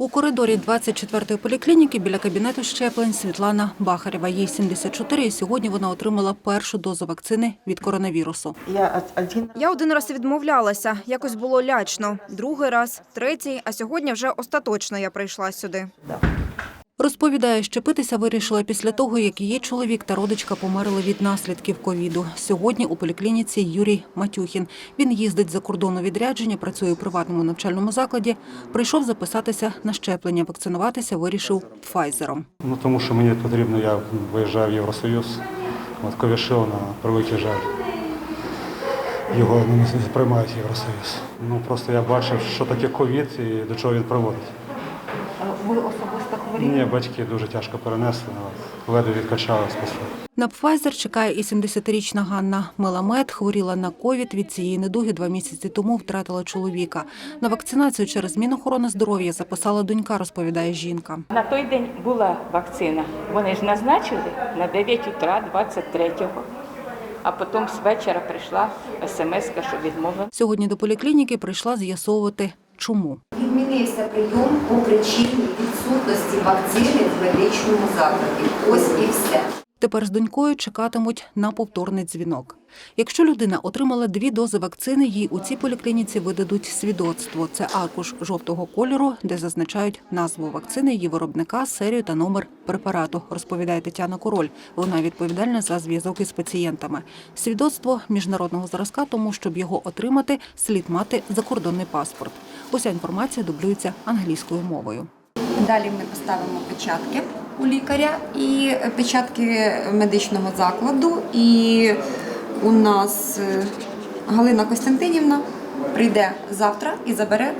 У коридорі 24-ї поліклініки біля кабінету щеплень Світлана Бахарєва. Їй 74 і сьогодні вона отримала першу дозу вакцини від коронавірусу. Я один Я один раз відмовлялася, якось було лячно. Другий раз, третій, а сьогодні вже остаточно я прийшла сюди. Розповідає, щепитися вирішила після того, як її чоловік та родичка померли від наслідків ковіду. Сьогодні у поліклініці Юрій Матюхін. Він їздить за кордон у відрядження, працює у приватному навчальному закладі. Прийшов записатися на щеплення. Вакцинуватися вирішив Пфайзером. Ну тому що мені потрібно, я виїжджаю в Євросоюз, от Ковішил на превеликий жаль. Його не приймають Євросоюз. Ну просто я бачив, що таке ковід і до чого він приводить. Ви особисто Ні, батьки дуже тяжко перенесли, ледве відкачали спасли. На Пфайзер чекає і 70-річна Ганна Меламед. Хворіла на ковід. Від цієї недуги два місяці тому втратила чоловіка. На вакцинацію через Мінохорони здоров'я записала донька, розповідає жінка. На той день була вакцина. Вони ж назначили на 9 утра 23-го. А потім з вечора прийшла смс, що відмовили. Сьогодні до поліклініки прийшла з'ясовувати, чому. Відмінився прийом по причині відсутності вакцини в медичному закладі. Ось і все. Тепер з донькою чекатимуть на повторний дзвінок. Якщо людина отримала дві дози вакцини, їй у цій поліклініці видадуть свідоцтво. Це аркуш жовтого кольору, де зазначають назву вакцини, її виробника, серію та номер препарату, розповідає Тетяна Король. Вона відповідальна за зв'язок із пацієнтами. Свідоцтво міжнародного зразка, тому щоб його отримати, слід мати закордонний паспорт. Уся інформація дублюється англійською мовою. Далі ми поставимо печатки у лікаря і печатки медичного закладу. І у нас е, Галина Костянтинівна прийде завтра і забере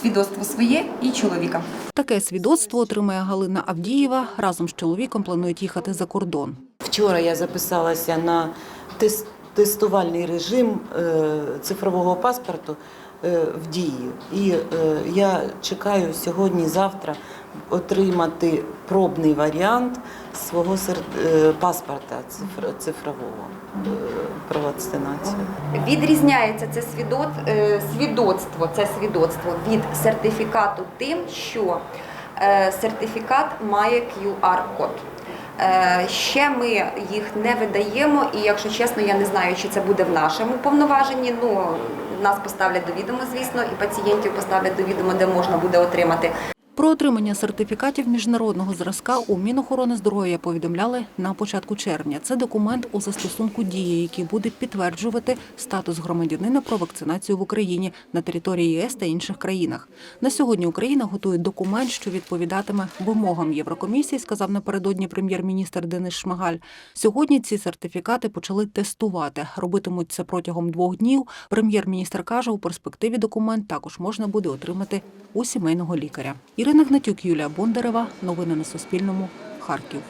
свідоцтво своє і чоловіка. Таке свідоцтво отримає Галина Авдієва. Разом з чоловіком планують їхати за кордон. Вчора я записалася на тес- тестувальний режим е, цифрового паспорту е, в дію. І е, я чекаю сьогодні-завтра отримати пробний варіант свого паспорта цифрового про вакцинацію. Відрізняється це свідоц... свідоцтво, це свідоцтво від сертифікату тим, що сертифікат має QR-код. Е, Ще ми їх не видаємо, і якщо чесно, я не знаю, чи це буде в нашому повноваженні. Ну нас поставлять до відома, звісно, і пацієнтів поставлять до відома, де можна буде отримати. Про отримання сертифікатів міжнародного зразка у Мінохорони здоров'я повідомляли на початку червня. Це документ у застосунку дії, який буде підтверджувати статус громадянина про вакцинацію в Україні на території ЄС та інших країнах. На сьогодні Україна готує документ, що відповідатиме вимогам Єврокомісії, сказав напередодні прем'єр-міністр Денис Шмигаль. Сьогодні ці сертифікати почали тестувати. Робитимуть це протягом двох днів. Прем'єр-міністр каже, у перспективі документ також можна буде отримати у сімейного лікаря. Ірина Гнатюк, Юлія Бондарева. Новини на Суспільному. Харків.